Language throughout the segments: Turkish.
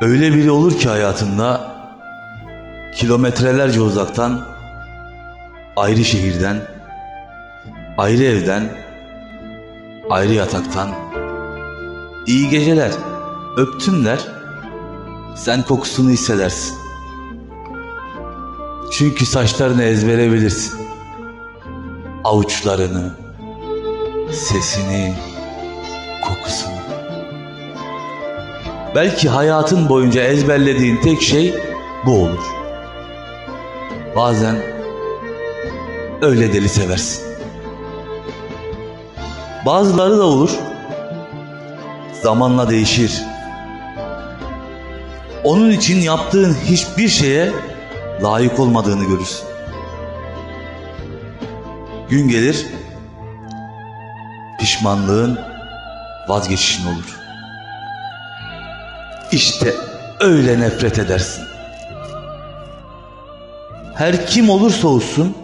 Öyle biri olur ki hayatında kilometrelerce uzaktan, ayrı şehirden, ayrı evden, ayrı yataktan, iyi geceler, öptüm der, sen kokusunu hissedersin. Çünkü saçlarını ezbere bilirsin. Avuçlarını, sesini, kokusunu. Belki hayatın boyunca ezberlediğin tek şey bu olur. Bazen öyle deli seversin. Bazıları da olur. Zamanla değişir. Onun için yaptığın hiçbir şeye layık olmadığını görürsün. Gün gelir, pişmanlığın vazgeçişin olur. İşte öyle nefret edersin. Her kim olursa olsun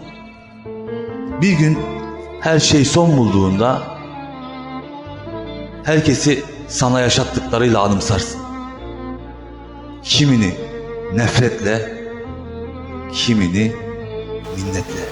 bir gün her şey son bulduğunda herkesi sana yaşattıklarıyla anımsarsın. Kimini nefretle, kimini minnetle.